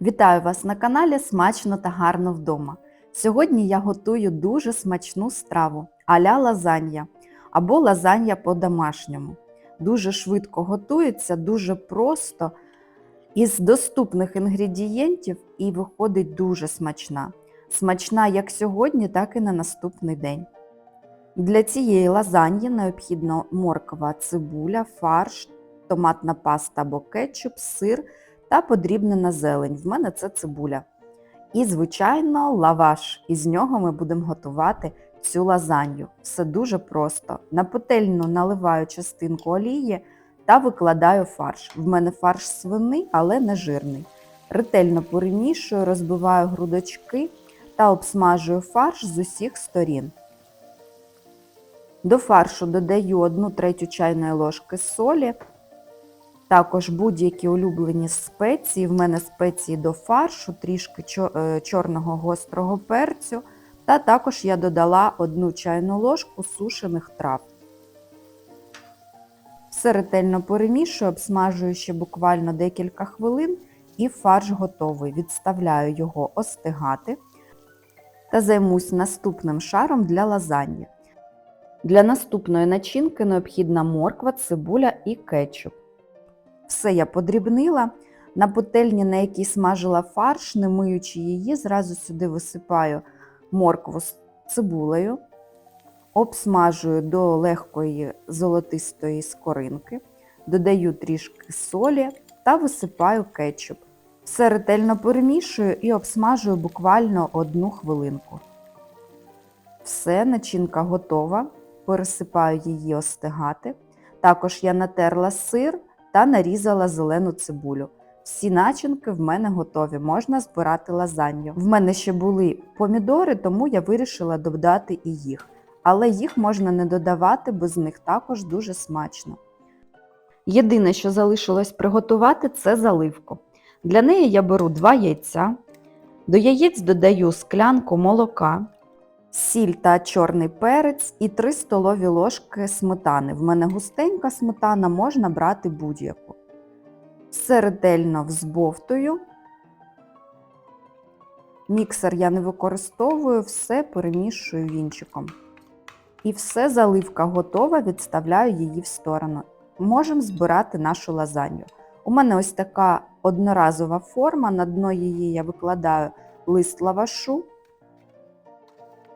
Вітаю вас на каналі Смачно та гарно вдома. Сьогодні я готую дуже смачну страву а-ля лазанья або лазанья по-домашньому. Дуже швидко готується, дуже просто, із доступних інгредієнтів і виходить дуже смачна. Смачна як сьогодні, так і на наступний день. Для цієї лазаньї необхідно морква, цибуля, фарш, томатна паста або кетчуп, сир та подрібнена зелень. В мене це цибуля. І, звичайно, лаваш. Із нього ми будемо готувати цю лазанью. Все дуже просто. На пательню наливаю частинку олії та викладаю фарш. В мене фарш свиний, але не жирний. Ретельно перемішую, розбиваю грудочки та обсмажую фарш з усіх сторін. До фаршу додаю 1 третю чайної ложки солі, також будь-які улюблені спеції. В мене спеції до фаршу, трішки е, чорного гострого перцю. Та також я додала 1 чайну ложку сушених трав. Все ретельно перемішую, обсмажую ще буквально декілька хвилин і фарш готовий. Відставляю його остигати та займусь наступним шаром для лазаньї. Для наступної начинки необхідна морква, цибуля і кетчуп. Все я подрібнила. На пательні, на якій смажила фарш, не миючи її, зразу сюди висипаю моркву з цибулею, обсмажую до легкої золотистої скоринки, додаю трішки солі та висипаю кетчуп. Все ретельно перемішую і обсмажую буквально одну хвилинку. Все, начинка готова, пересипаю її остигати. Також я натерла сир та нарізала зелену цибулю. Всі начинки в мене готові, можна збирати лазанью. В мене ще були помідори, тому я вирішила додати і їх. Але їх можна не додавати, бо з них також дуже смачно. Єдине, що залишилось приготувати, це заливку. Для неї я беру 2 яйця, до яєць додаю склянку молока, сіль та чорний перець і 3 столові ложки сметани. В мене густенька сметана, можна брати будь-яку. Все ретельно взбовтую. Міксер я не використовую, все перемішую вінчиком. І все, заливка готова, відставляю її в сторону. Можемо збирати нашу лазанью. У мене ось така одноразова форма, на дно її я викладаю лист лавашу.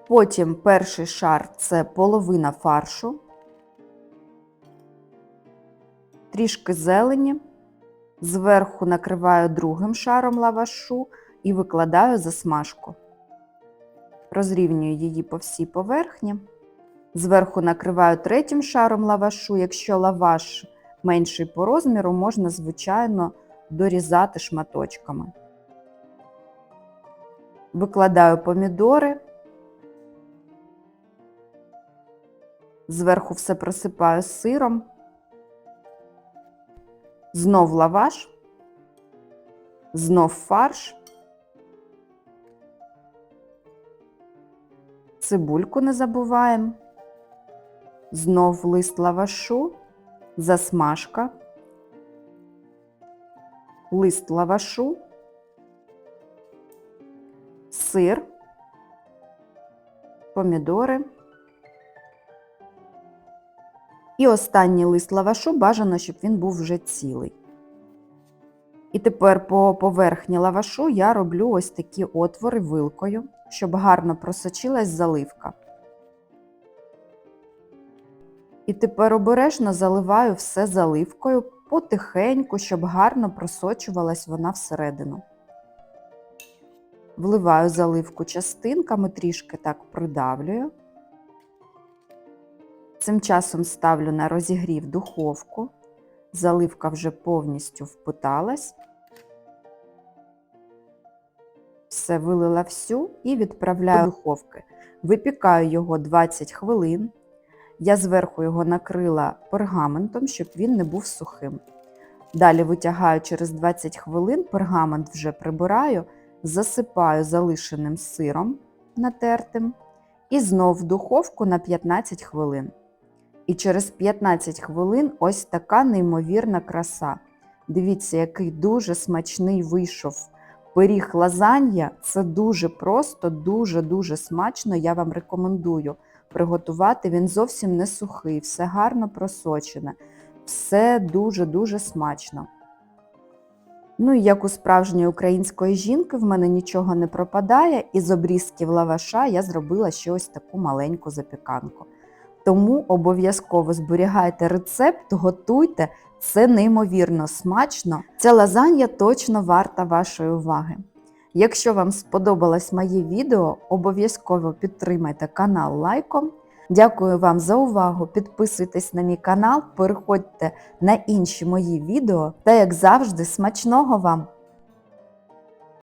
Потім перший шар це половина фаршу, трішки зелені. Зверху накриваю другим шаром лавашу і викладаю засмажку. Розрівнюю її по всій поверхні. Зверху накриваю третім шаром лавашу. Якщо лаваш менший по розміру, можна, звичайно, дорізати шматочками. Викладаю помідори. Зверху все просипаю сиром. Знов лаваш, знов фарш, цибульку не забуваємо, знов лист лавашу, засмажка, лист лавашу, сир, помідори. І останній лист лавашу бажано, щоб він був вже цілий. І тепер по поверхні лавашу я роблю ось такі отвори вилкою, щоб гарно просочилась заливка. І тепер обережно заливаю все заливкою потихеньку, щоб гарно просочувалась вона всередину. Вливаю заливку частинками, трішки так придавлюю. Цим часом ставлю на розігрів духовку. Заливка вже повністю впиталась. Все вилила всю і відправляю до духовки. Випікаю його 20 хвилин. Я зверху його накрила пергаментом, щоб він не був сухим. Далі витягаю через 20 хвилин, пергамент вже прибираю, засипаю залишеним сиром натертим і знов в духовку на 15 хвилин. І через 15 хвилин ось така неймовірна краса. Дивіться, який дуже смачний вийшов Пиріг лазанья це дуже просто, дуже-дуже смачно. Я вам рекомендую приготувати. Він зовсім не сухий, все гарно просочене, все дуже-дуже смачно. Ну і як у справжньої української жінки, в мене нічого не пропадає, і з обрізків лаваша я зробила ще ось таку маленьку запіканку. Тому обов'язково зберігайте рецепт, готуйте, це неймовірно смачно. Ця лазанья точно варта вашої уваги. Якщо вам сподобалось моє відео, обов'язково підтримайте канал лайком. Дякую вам за увагу. Підписуйтесь на мій канал, переходьте на інші мої відео та, як завжди, смачного вам!